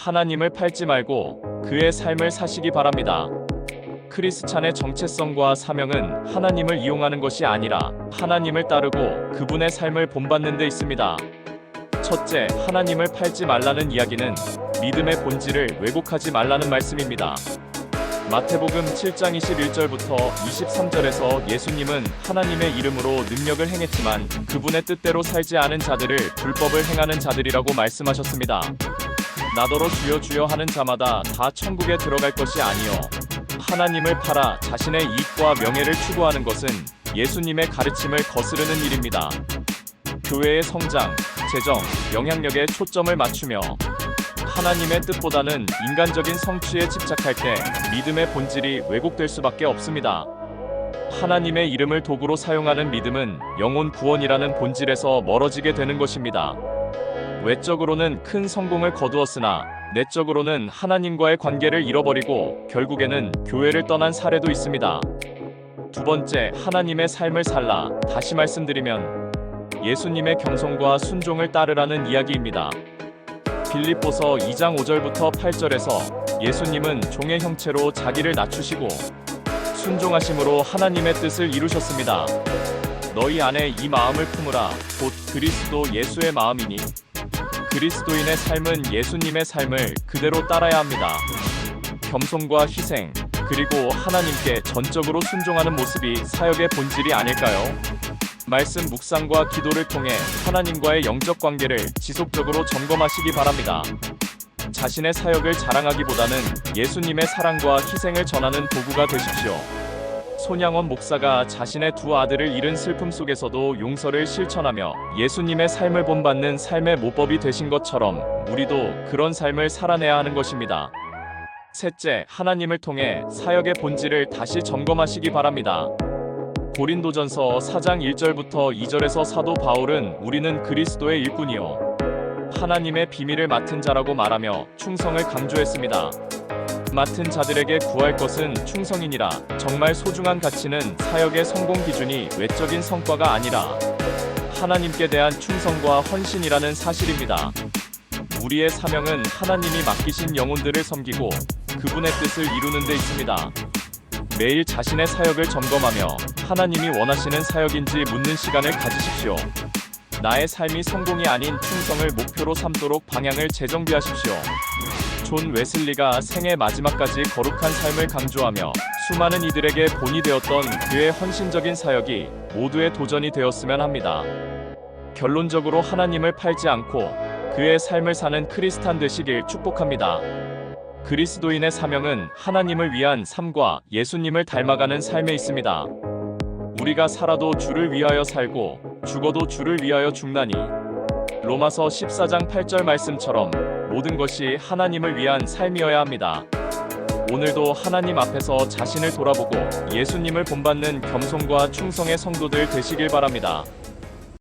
하나님을 팔지 말고 그의 삶을 사시기 바랍니다. 크리스찬의 정체성과 사명은 하나님을 이용하는 것이 아니라 하나님을 따르고 그분의 삶을 본받는 데 있습니다. 첫째, 하나님을 팔지 말라는 이야기는 믿음의 본질을 왜곡하지 말라는 말씀입니다. 마태복음 7장 21절부터 23절에서 예수님은 하나님의 이름으로 능력을 행했지만 그분의 뜻대로 살지 않은 자들을 불법을 행하는 자들이라고 말씀하셨습니다. 나더러 주여 주여 하는 자마다 다 천국에 들어갈 것이 아니요 하나님을 팔아 자신의 이익과 명예를 추구하는 것은 예수님의 가르침을 거스르는 일입니다. 교회의 성장, 재정, 영향력에 초점을 맞추며 하나님의 뜻보다는 인간적인 성취에 집착할 때 믿음의 본질이 왜곡될 수밖에 없습니다. 하나님의 이름을 도구로 사용하는 믿음은 영혼 구원이라는 본질에서 멀어지게 되는 것입니다. 외적으로는 큰 성공을 거두었으나 내적으로는 하나님과의 관계를 잃어버리고 결국에는 교회를 떠난 사례도 있습니다. 두 번째, 하나님의 삶을 살라. 다시 말씀드리면 예수님의 겸손과 순종을 따르라는 이야기입니다. 빌립보서 2장 5절부터 8절에서 예수님은 종의 형체로 자기를 낮추시고 순종하심으로 하나님의 뜻을 이루셨습니다. 너희 안에 이 마음을 품으라 곧 그리스도 예수의 마음이니 그리스도인의 삶은 예수님의 삶을 그대로 따라야 합니다. 겸손과 희생 그리고 하나님께 전적으로 순종하는 모습이 사역의 본질이 아닐까요? 말씀 묵상과 기도를 통해 하나님과의 영적 관계를 지속적으로 점검하시기 바랍니다. 자신의 사역을 자랑하기보다는 예수님의 사랑과 희생을 전하는 도구가 되십시오. 손양원 목사가 자신의 두 아들을 잃은 슬픔 속에서도 용서를 실천하며 예수님의 삶을 본받는 삶의 모법이 되신 것처럼 우리도 그런 삶을 살아내야 하는 것입니다. 셋째, 하나님을 통해 사역의 본질을 다시 점검하시기 바랍니다. 고린도전서 4장 1절부터 2절에서 사도 바울은 우리는 그리스도의 일꾼이요 하나님의 비밀을 맡은 자라고 말하며 충성을 강조했습니다. 맡은 자들에게 구할 것은 충성이니라. 정말 소중한 가치는 사역의 성공 기준이 외적인 성과가 아니라 하나님께 대한 충성과 헌신이라는 사실입니다. 우리의 사명은 하나님이 맡기신 영혼들을 섬기고 그분의 뜻을 이루는 데 있습니다. 매일 자신의 사역을 점검하며 하나님이 원하시는 사역인지 묻는 시간을 가지십시오. 나의 삶이 성공이 아닌 충성을 목표로 삼도록 방향을 재정비하십시오. 존 웨슬리가 생애 마지막까지 거룩한 삶을 강조하며 수많은 이들에게 본이 되었던 그의 헌신적인 사역이 모두의 도전이 되었으면 합니다. 결론적으로 하나님을 팔지 않고 그의 삶을 사는 크리스탄 되시길 축복합니다. 그리스도인의 사명은 하나님을 위한 삶과 예수님을 닮아가는 삶에 있습니다. 우리가 살아도 주를 위하여 살고 죽어도 주를 위하여 죽나니 로마서 14장 8절 말씀처럼 모든 것이 하나님을 위한 삶이어야 합니다. 오늘도 하나님 앞에서 자신을 돌아보고 예수님을 본받는 겸손과 충성의 성도들 되시길 바랍니다.